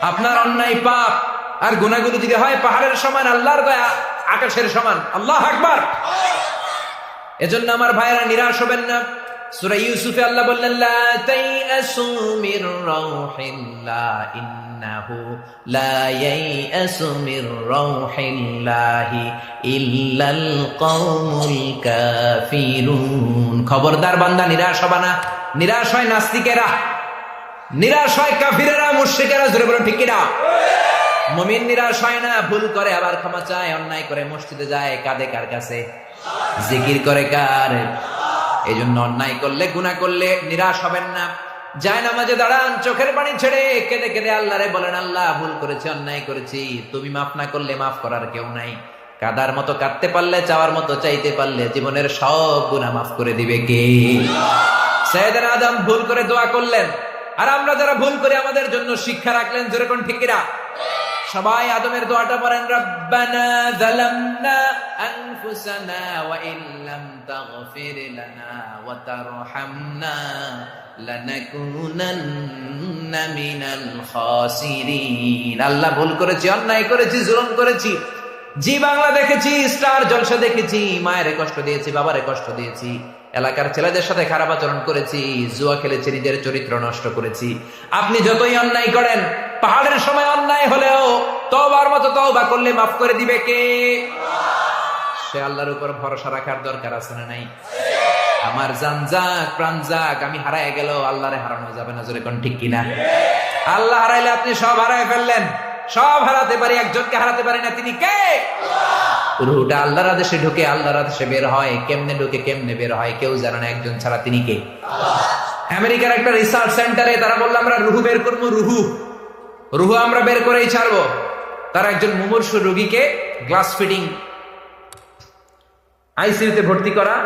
আপনার অন্যায় পাপ আর গুনাগুলো যদি হয়, পাহাড়ের সমান, আল্লাহর দয়া আকাশের সমান। আল্লাহ আকবার। এজন্য আমার ভাইয়েরা নিরাশ হবেন না। সূরা ইউসুফে আল্লাহ বললেন, লা তাইয়াসু মির রাউহিল্লাহ ইন্নাহু লা ইয়াইয়াসু মির রাউহিল্লাহি ইল্লাল কওমুল কাফিরুন। খবরদার বান্দা নিরাশ হবে না। নিরাশ হয় নাস্তিকেরা। নিরাশ হয় কাফিরেরা, মুশরিকেরা, জোরে বলো ঠিক কিনা? মুমিন নিরাশ হয় না, ভুল করে, আবার ক্ষমা চায়, অন্যায় করে, মসজিদে যায়, কাঁদে কার কাছে? জিকির করে কার? এই জন্য অন্যায় করলে, গুনাহ করলে নিরাশ হবেন না। যায় নামাজে দাঁড়ান, চোখের পানি ছেড়ে কেঁদে কেঁদে আল্লাহরে বলেন, আল্লাহ, ভুল করেছি, অন্যায় করেছি, তুমি মাফ না করলে মাফ করার কেউ নাই। কাদার মতো কাঁদতে পারলে, চাওয়ার মতো চাইতে পারলে, জীবনের সব গুনাহ মাফ করে দিবে কে? সৈয়দের আদম ভুল করে দোয়া করলেন। আর আমরা যারা ভুল করে আমাদের জন্য শিক্ষা রাখলেন যেরকম ঠিকিরা সবাই আদমের দোয়াটা পড়েন, রব্বানা যালামনা আনফুসানা ওয়া ইল্লাম তাগফির লানা ওয়া তারহামনা লানাকুনান্না মিনাল খাসিরিন। আল্লাহ ভুল করেছি, অন্যায় করেছি, জুলুম করেছি, জি বাংলা দেখেছি, স্টার জলসা দেখেছি, মায়ের কষ্ট দিয়েছি, বাবারে কষ্ট দিয়েছি। এলাকার ছেলেদের সাথে খারাপ আচরণ করেছি, জুয়া খেলেছি, নিজের চরিত্র নষ্ট করেছি। আপনি যতই অন্যায় করেন, পাহাড়ের সময় অন্যায় হলেও তবার মতো তওবা করলে মাফ করে দিবে কে? সে আল্লাহর উপর ভরসা রাখার দরকার আছে না নাই? আমার জান যাক, প্রাণ যাক, আমি হারায় গেল আল্লাহরে হারানো যাবে না, জোরে কোন ঠিক কিনা? আল্লাহ হারাইলে আপনি সব হারায় ফেললেন, সব হারাতে পারি, একজনকে হারাতে পারি না, তিনি কে? রুহুটা আল্লাহর আদেশে ঢুকে, আল্লাহর আদেশে বের হয়। কেমনে ঢুকে, কেমনে বের হয়? কেউ জানে না একজন ছাড়া তিনি কে। আমেরিকার একটা রিসার্চ সেন্টারে তারা বলল, আমরা রুহু বের করব, রুহু। রুহু আমরা বের করেই ছাড়বো। তারা একজন মুমূর্ষু রোগীকে গ্লাস ফিটিং আইসিইউতে ভর্তি করা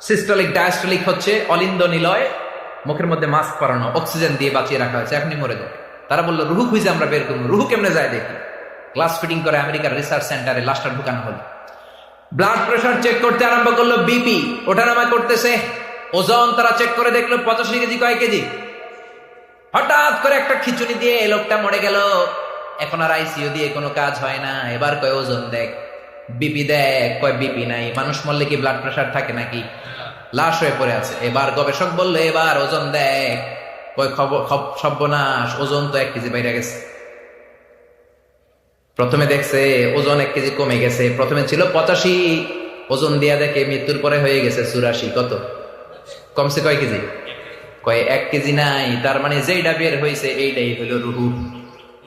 সিস্টলিক ডায়াস্টলিক হচ্ছে অলিন্দ নিলয় মুখের মধ্যে মাস্ক পরানো অক্সিজেন দিয়ে বাঁচিয়ে রাখা হয়েছে। এখনই মরে যাবে। তারা বলল, রুহু খুঁজে আমরা বের করব। রুহু কেমনে যায় দেখি? গ্লাস ফিটিং করে আমেরিকার রিসার্চ সেন্টারে লাশটা ঢুকানো হলো। ব্লাড প্রেশার চেক করতে আরম্ভ করল বিপি ওঠানামা করতেছে। ওজন তারা চেক করে দেখল পঁচাশি কেজি, কয় কেজি? হঠাৎ করে একটা খিচুড়ি দিয়ে এই লোকটা মরে গেল। এখন আর আইসিইউ দিয়ে কোনো কাজ হয় না। এবার কয় ওজন দেখ। বিপি দেখ, কয় বিপি নাই। মানুষ মরলে কি ব্লাড প্রেশার থাকে নাকি? লাশ হয়ে পড়ে আছে। এবার গবেষক বলল, এবার ওজন দেখ। কয় খবর সর্বনাশ, ওজন তো এক কেজি বাইরে গেছে। প্রথমে দেখছে ওজন এক কেজি কমে গেছে। প্রথমে ছিল পঁচাশি, ওজন দিয়া দেখে মৃত্যুর পরে হয়ে গেছে চুরাশি। কত? কমছে কয় কেজি? কয়, এক কেজি নাই। তার মানে যেইটা বের হয়েছে এইটাই হইল রুহু।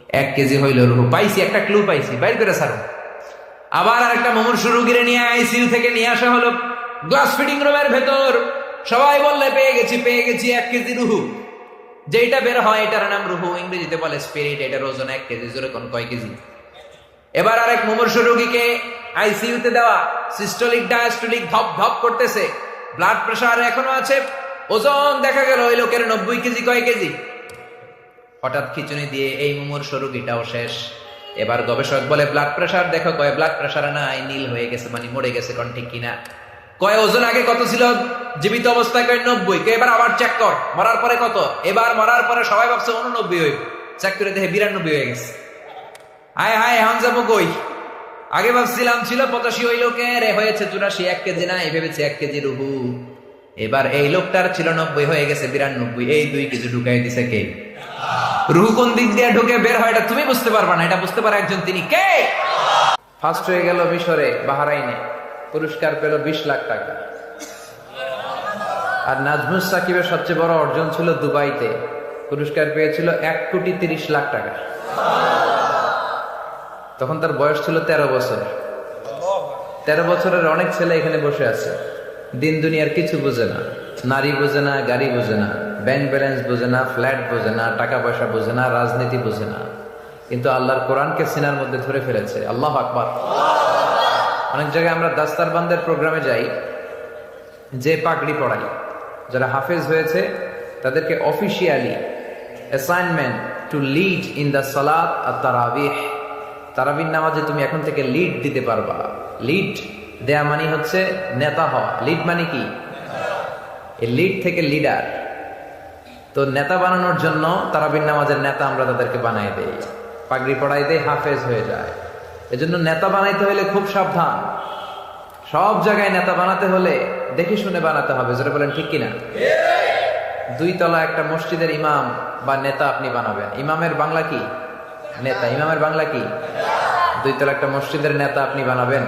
এক কেজি হইল রুহু। পাইছি, একটা ক্লু পাইছি। বাইর করে সারো আবার আরেকটা মুমূর্ষু রুগীরে নিয়ে আইসিইউ থেকে নিয়ে আসা হলো গ্লাস ফিটিং রুমের ভেতর। সবাই বললে, পেয়ে গেছি পেয়ে গেছি, এক কেজি রুহু। যেটা বের হয়, এটার নাম রুহু। ইংরেজিতে বলে স্পিরিট এটার ওজন এক কেজি। জোরে কোন, কয় কেজি? এবার আরেক মুমূর্ষ রোগীকে আইসিইউতে দেওয়া সিস্টোলিক ডায়াস্টোলিক ধপ ধপ করতেছে। ব্লাড প্রেশার এখনও আছে। ওজন দেখা গেল ওই লোকের নব্বই কেজি, কয় কেজি? হঠাৎ খিচুনি দিয়ে এই মুমূর্ষ রোগীটাও শেষ। এবার গবেষক বলে, ব্লাড প্রেশার দেখো, কয় ব্লাড প্রেশার নাই, নীল হয়ে গেছে মানে মরে গেছে কোন ঠিক কিনা? কয়, ওজন আগে কত ছিল? জীবিত অবস্থায় কয় নব্বই। কে এবার আবার চেক কর, মরার পরে কত? এবার মরার পরে সবাই ভাবছে উননব্বই হইব। চেক করে দেখে বিরানব্বই হয়ে গেছে। হায় হায়, এখন যাব আগে ভাবছিলাম ছিল পঁচাশি ওই লোকের হয়েছে চুরাশি, এক কেজি নাই, ভেবেছে এক কেজি রুহু। এবার এই লোকটার ছিল নব্বই, হয়ে গেছে বিরানব্বই, এই দুই কেজি ঢুকাই দিছে কে? রুহু কোন দিক দিয়ে ঢুকে বের হয়, এটা তুমি বুঝতে পারবা না, এটা বুঝতে পারে একজন তিনি কে? ফার্স্ট হয়ে গেল মিশরে, বাহারাইনে, পুরস্কার পেল বিশ লাখ টাকা। আর নাজমুস সাকিবের সবচেয়ে বড় অর্জন ছিল দুবাইতে, পুরস্কার পেয়েছিল এক কোটি তিরিশ লাখ টাকা। তখন তার বয়স ছিল তেরো বছর। তেরো বছরের অনেক ছেলে এখানে বসে আছে। দিন দুনিয়ার কিছু বোঝে না। নারী বোঝে না, গাড়ি বোঝে না ব্যাংক ব্যালেন্স বোঝে না ফ্ল্যাট বোঝে না, টাকা পয়সা বোঝে না, রাজনীতি বোঝে না। কিন্তু আল্লাহর কোরআনকে সিনার মধ্যে ধরে ফেলেছে। আল্লাহ আকবর। অনেক জায়গায় আমরা দাস্তারবান্দের প্রোগ্রামে যাই, যে পাগড়ি পড়াই যারা হাফেজ হয়েছে, তাদেরকে officially assignment to lead in the সালাদ আর তারাবিহ তারাবির নামাজে তুমি এখন থেকে লিড দিতে পারবা। লিড দেয়া মানে হচ্ছে নেতা হওয়া। লিড মানে কি? লিড থেকে লিডার তো নেতা বানানোর জন্য তারাবিন নামাজের নেতা আমরা তাদেরকে বানাই দেই। পাগড়ি পড়াই দেই, হাফেজ হয়ে যায়। এজন্য নেতা বানাইতে হলে খুব সাবধান। সব জায়গায় নেতা বানাতে হলে দেখে শুনে বানাতে হবে। যেটা বলেন, ঠিক কিনা? দুই তলা একটা মসজিদের ইমাম বা নেতা আপনি বানাবেন। ইমামের বাংলা কি? নেতা। ইমামের বাংলা কি? দুই তলা একটা মসজিদের নেতা আপনি বানাবেন।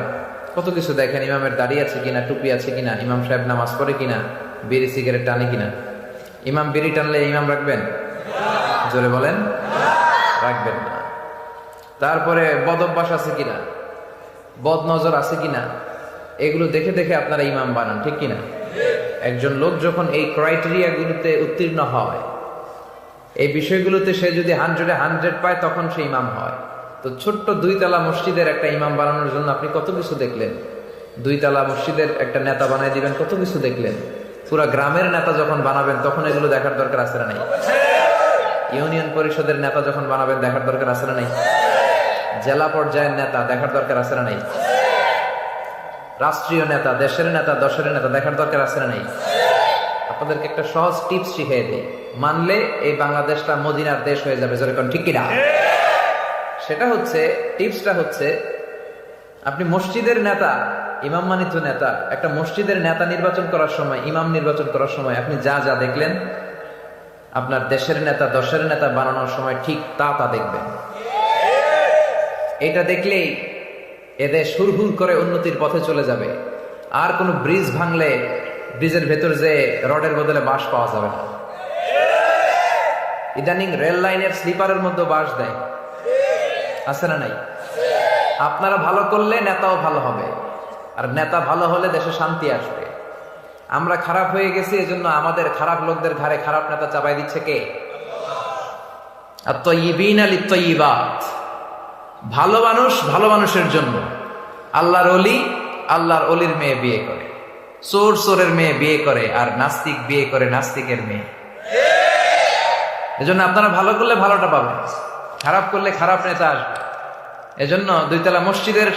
কত কিছু দেখেন, ইমামের দাড়ি আছে কিনা, টুপি আছে কিনা, ইমাম সাহেব নামাজ পড়ে কিনা, বিড়ি, সিগারেট টানে কিনা। ইমাম বিড়ি টানলে ইমাম রাখবেন? জোরে বলেন, রাখবেন না। তারপরে বদ অভ্যাস আছে কিনা? বদ নজর আছে কিনা? এগুলো দেখে দেখে আপনারা ইমাম বানান, ঠিক কিনা? একজন লোক যখন এই ক্রাইটেরিয়াগুলোতে উত্তীর্ণ হয়, এই বিষয়গুলোতে সে যদি হান্ড্রেডে হান্ড্রেড পায়, তখন সে ইমাম হয়। তো ছোট্ট দুইতলা মসজিদের একটা ইমাম বানানোর জন্য আপনি কত কিছু দেখলেন? দুইতলা মসজিদের একটা নেতা বানাই দিবেন, কত কিছু দেখলেন? পুরা গ্রামের নেতা যখন বানাবেন, তখন এগুলো দেখার দরকার আছে নাই? ইউনিয়ন পরিষদের নেতা যখন বানাবেন, দেখার দরকার আছে নাই? জেলা পর্যায়ের নেতা, দেখার দরকার আছে নাই? রাষ্ট্রীয় নেতা, দেশের নেতা, দশের নেতা, দেখার দরকার আছে নাই? আপনাদেরকে একটা সহজ টিপস শিখিয়ে দিই। মানলে এই বাংলাদেশটা মদিনার দেশ হয়ে যাবে যেরকম ঠিক কিনা? সেটা হচ্ছে, টিপসটা হচ্ছে, আপনি মসজিদের নেতা, ইমাম মানিত নেতা, একটা মসজিদের নেতা নির্বাচন করার সময়, ইমাম নির্বাচন করার সময় আপনি যা যা দেখলেন, আপনার দেশের নেতা, দশের নেতা বানানোর সময় ঠিক তা তা দেখবেন। এটা দেখলেই এদের হুর করে উন্নতির পথে চলে যাবে। আর কোনো ব্রিজ ভাঙলে, ব্রিজের ভেতর যে রডের বদলে বাঁশ পাওয়া যাবে না। ইদানিং রেল লাইনের স্লিপারের মধ্যে বাঁশ দেয়। আছে না নাই? আপনারা ভালো করলে নেতাও ভালো হবে। আর নেতা ভালো হলে দেশে শান্তি আসবে। আমরা খারাপ হয়ে গেছি, এজন্য আমাদের খারাপ লোকদের ঘাড়ে খারাপ নেতা চাপাই দিচ্ছে কে? আর তৈবিন আলী তৈবাত ভালো মানুষ ভালো মানুষের জন্য। আল্লাহর অলি আল্লাহর অলির মেয়ে বিয়ে করে। চোর চোরের মেয়ে বিয়ে করে আর নাস্তিক বিয়ে করে নাস্তিকের মেয়ে। এজন্য আপনারা ভালো করলে ভালোটা পাবেন। খারাপ করলে খারাপ নেতা আসবে। এজন্য দুইতলা মসজিদের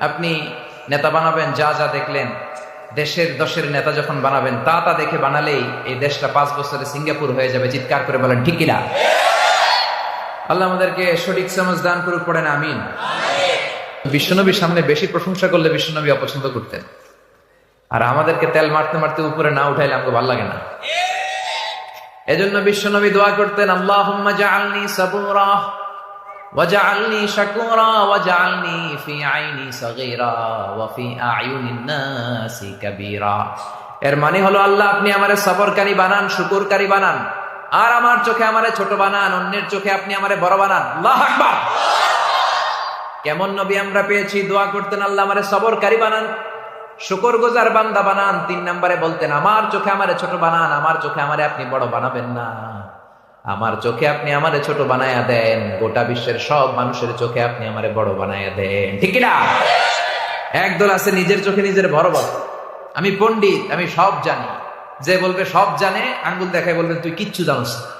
আপনি নেতা বানাবেন, যা যা দেখলেন, দেশের দশের নেতা যখন বানাবেন, তা তা দেখে বানালেই এই দেশটা পাঁচ বছরে সিঙ্গাপুর হয়ে যাবে। চিৎকার করে বলেন, ঠিক কিনা? আল্লাহ আমাদেরকে সঠিক সমাজ দান করুক পড়েন আমিন। বিশ্বনবীর সামনে বেশি প্রশংসা করলে বিশ্বনবী অপছন্দ করতেন। আর আমাদেরকে তেল মারতে মারতে উপরে না উঠাইলে আমাকে ভালো লাগে না। এজন্য বিশ্বনবী দোয়া করতেন আল্লাহ জাআলনি সাবুরা শাকুরা ওয়াজআলনি ফি আইনি সাগীরা, ওয়া ফি আয়ুনিন নাসি কাবীরা। এর মানে হলো, আল্লাহ, আপনি আমারে সবরকারী বানান, শুকরকারী বানান। আর আমার চোখে আমারে ছোট বানান, অন্যের চোখে আপনি আমারে বড় বানান। আল্লাহ আকবার! কেমন নবী আমরা পেয়েছি, দোয়া করতেন, আল্লাহ আমারে সবরকারী বানান। শুকর গোজার বান্দা বানান তিন নম্বরে বলতেন আমার চোখে আমারে ছোট বানান আমার চোখে আমারে আপনি বড় বানাবেন না আমার চোখে আপনি আমারে ছোট বানায়া দেন গোটা বিশ্বের সব মানুষের চোখে আপনি আমারে বড় বানায়া দেন ঠিক না একদল আছে নিজের চোখে নিজের বড় বড় আমি পণ্ডিত আমি সব জানি যে বলবে সব জানে আঙ্গুল দেখায় বলবেন তুই কিচ্ছু জানোস না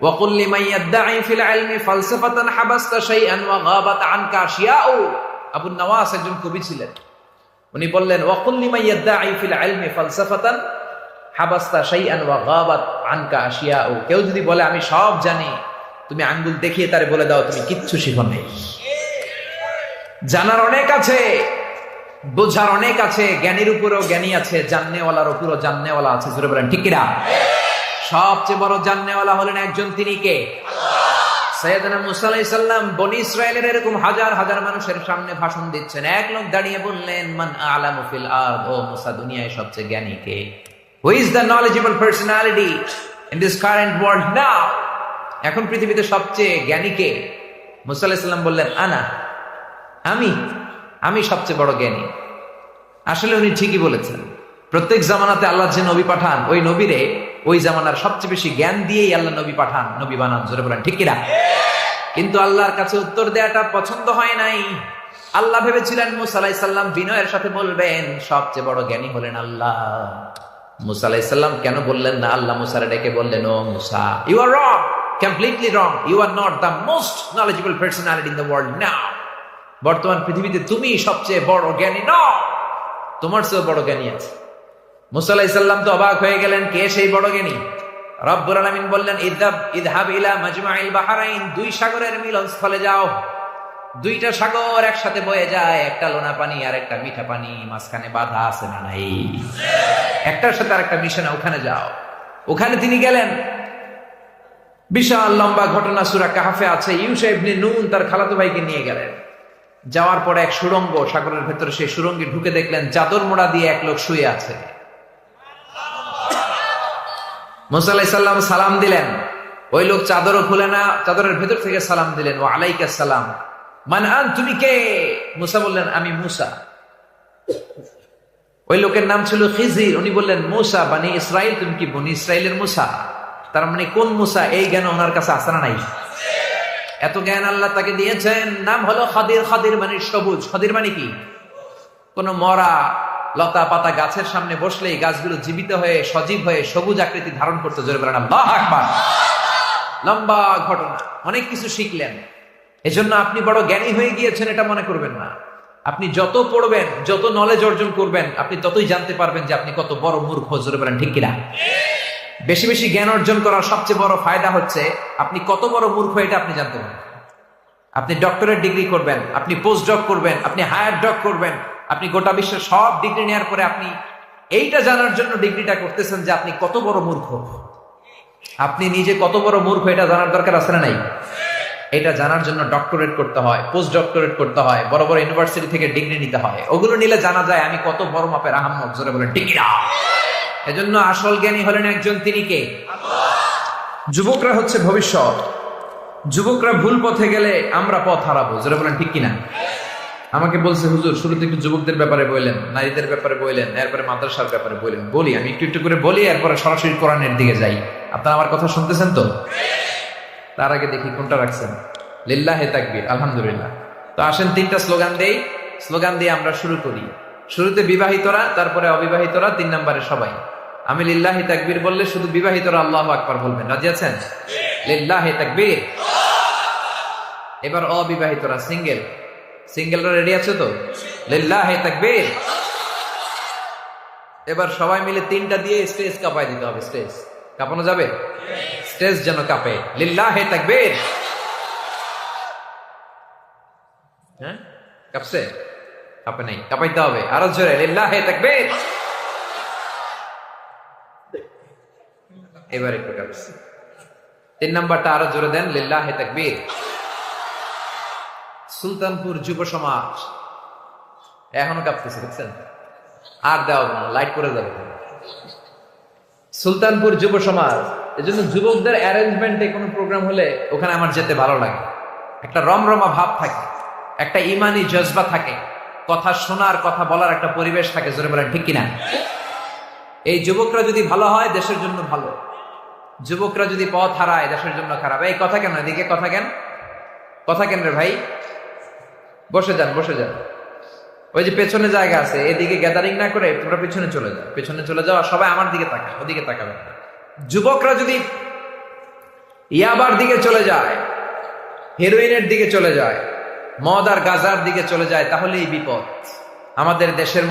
وقل لمن يدعي في العلم فلسفة حبست شيئا وغابت عنك أشياء আবু নওয়াস একজন কবি ছিলেন উনি বললেন আনকা আশিয়াউ। কেউ যদি বলে, আমি সব জানি, তুমি আঙ্গুল দেখিয়ে তারে বলে দাও, তুমি কিচ্ছু শিখো নাই। জানার অনেক আছে, বোঝার অনেক আছে, জ্ঞানীর উপরেও জ্ঞানী আছে, জাননেওয়ালার উপরও জাননেওয়ালা আছে জুড়ে বলেন, ঠিক কিনা? সবচেয়ে বড় জাননেওয়ালা হলেন একজন তিনি কে? সৈয়দনা মুসা আলাইহিস সালাম বনি ইসরায়েলের এরকম হাজার হাজার মানুষের সামনে ভাষণ দিচ্ছেন। এক লোক দাঁড়িয়ে বললেন, মান আলামু ফিল আরদ? ও মুসা, দুনিয়ায় সবচেয়ে জ্ঞানী কে? Who is the knowledgeable personality in this current world now এখন পৃথিবীতে সবচেয়ে জ্ঞানী কে? মুসা আলাইহিস বললেন, আনা, আমি আমি সবচেয়ে বড় জ্ঞানী। আসলে উনি ঠিকই বলেছেন। প্রত্যেক জামানাতে আল্লাহ যে নবী পাঠান, ওই নবীরে ওই জামানার সবচেয়ে বেশি জ্ঞান দিয়েই আল্লাহ নবী পাঠান। নবী বানান, জোরে বলেন, ঠিক কিনা? কিন্তু আল্লাহর কাছে উত্তর দেওয়াটা পছন্দ হয় নাই। আল্লাহ ভেবেছিলেন মুসালাই সাল্লাম বিনয়ের সাথে বলবেন, সবচেয়ে বড় জ্ঞানী হলেন আল্লাহ। মুসালাই সাল্লাম কেন বললেন না? আল্লাহ মুসারে ডেকে বললেন, ও Musa you are wrong completely wrong you are not the most knowledgeable personality in the world now বর্তমান পৃথিবীতে তুমি সবচেয়ে বড় জ্ঞানী ন তোমার চেয়েও বড় জ্ঞানী আছে। মুসাল্লাহ ইসাল্লাম তো অবাক হয়ে গেলেন, কে সেই বড় জ্ঞানী? রব্বুল আলামিন বললেন, ইদহাব ইদহাব ইলা মাজমাইল বাহরাইন, দুই সাগরের মিলনস্থলে যাও। দুইটা সাগর একসাথে বয়ে যায়, একটা লোনা পানি আর একটা মিঠা পানি, মাঝখানে বাধা আছে না নাই? একটার সাথে আরেকটা মিশে না ওখানে যাও। ওখানে তিনি গেলেন। বিশাল লম্বা ঘটনা সুরা কাহাফে আছে ইউসা ইবনে নুন তার খালাতো ভাইকে নিয়ে গেলেন। যাওয়ার পরে এক সুরঙ্গ সাগরের ভেতরে সেই সুরঙ্গে ঢুকে দেখলেন, চাদর মোড়া দিয়ে এক লোক শুয়ে আছে। মুসাল্লাহ সাল্লাম সালাম দিলেন। ওই লোক চাদরও খুলে না, চাদরের ভেতর থেকে সালাম দিলেন। ও আলাইকা সালাম। মান আন, তুমি কে? মুসা বললেন, আমি মুসা। ওই লোকের নাম ছিল খিজির। উনি বললেন, মুসা, বানি ইসরাইল, তুমি কি বনি ইসরাইলের মুসা? তার মানে কোন মুসা? এই জ্ঞান ওনার কাছে আসে না নাই? এত জ্ঞান আল্লাহ তাকে দিয়েছেন। নাম হলো খাদির। খাদির মানে সবুজ। খাদির মানে কি? কোন মরা লতা পাতা গাছের সামনে বসলেই গাছগুলো জীবিত হয়ে, সজীব হয়ে সবুজ আকৃতি ধারণ করতে জোরে আকবার। লম্বা ঘটনা, অনেক কিছু শিখলেন। এজন্য আপনি বড় জ্ঞানী হয়ে গিয়েছেন, এটা মনে করবেন না। আপনি যত পড়বেন, যত নলেজ অর্জন করবেন, আপনি ততই জানতে পারবেন যে আপনি কত বড় মূর্খ, জোরে বলেন, ঠিক কিনা? বেশি বেশি জ্ঞান অর্জন করার সবচেয়ে বড় ফায়দা হচ্ছে, আপনি কত বড় মূর্খ, এটা আপনি জানতে পারবেন। আপনি ডক্টরেট ডিগ্রি করবেন, আপনি পোস্ট ডক করবেন, আপনি হায়ার ডক করবেন আপনি গোটা বিশ্বের সব ডিগ্রি নেওয়ার পরে আপনি এইটা জানার জন্য ডিগ্রিটা করতেছেন যে আপনি কত বড় মূর্খ। আপনি নিজে কত বড় মূর্খ, এটা জানার দরকার আছে না নাই? এটা জানার জন্য ডক্টরেট করতে হয় পোস্ট ডক্টরেট করতে হয়, বড় বড় ইউনিভার্সিটি থেকে ডিগ্রি নিতে হয়। ওগুলো নিলে জানা যায় আমি কত বড় মাপের আহম্মদ জোরে বলেন ডিগ্রি এজন্য আসল জ্ঞানী হলেন একজন তিনি কে? যুবকরা হচ্ছে ভবিষ্যৎ। যুবকরা ভুল পথে গেলে আমরা পথ হারাবো যেটা বলেন, ঠিক কিনা? আমাকে বলছে, হুজুর, শুরুতে একটু যুবকদের ব্যাপারে বললেন, নারীদের ব্যাপারে বললেন, এরপরে মাদ্রাসার ব্যাপারে বললেন। বলি, আমি একটু একটু করে বলি, এরপরে সরাসরি কোরআনের দিকে যাই। আপনারা আমার কথা শুনতেছেন তো? তার আগে দেখি কোনটা রাখছেন। লিল্লাহ তাকবীর, আলহামদুলিল্লাহ। তো আসেন, তিনটা স্লোগান দেই। স্লোগান দিয়ে আমরা শুরু করি। শুরুতে বিবাহিতরা, তারপরে অবিবাহিতরা, তিন নম্বরে সবাই। আমি লিল্লাহি তাকবীর বললে শুধু বিবাহিতরা আল্লাহ আকবার বলবেন। রাজি আছেন? লিল্লাহি তাকবীর। এবার অবিবাহিতরা, সিঙ্গেল। সিঙ্গেলরা রেডি আছে তো? লিল্লাহি তাকবীর। এবার সবাই মিলে তিনটা দিয়ে স্টেজ কাঁপাই দিতে হবে, স্টেজ। কাঁপানো যাবে? স্টেজ যেন কাঁপে। লিল্লাহি তাকবীর। হ্যাঁ? কাঁপছে? কাঁপে নাই। কাঁপাইতে হবে। আরও জোরে, লিল্লাহি তাকবীর। এবার একটু কাঁপছে। তিন নাম্বারটা আরও জোরে দেন, লিল্লাহ তাকবীর। সুলতানপুর যুব সমাজ। এখনও কাঁপতেছে, দেখছেন? আর দেওয়া না, লাইট করে যাবে। সুলতানপুর যুব সমাজ, এজন্য যুবকদের অ্যারেঞ্জমেন্টে কোনো প্রোগ্রাম হলে ওখানে আমার যেতে ভালো লাগে। একটা রমরমা ভাব থাকে, একটা ইমানি জজবা থাকে, কথা শোনার, কথা বলার একটা পরিবেশ থাকে, জোরে বলেন, ঠিক কিনা? এই যুবকরা যদি ভালো হয়, দেশের জন্য ভালো। যুবকরা যদি পথ হারায়, দেশের জন্য খারাপ। এই কথা কেন? এদিকে কথা কেন? কথা কেন রে ভাই? বসে যান বসে যান। ওই যে পেছনে জায়গা আছে, এদিকে গ্যাদারিং না করে তোমরা পেছনে চলে যাও। পেছনে চলে যাও সবাই আমার দিকে তাকায়, ওদিকে তাকাবে যুবকরা যদি ইয়াবার দিকে চলে যায় হেরোইনের দিকে চলে যায়, মদ আর গাজার দিকে চলে যায়, তাহলেই বিপদ। আমাদের দেশের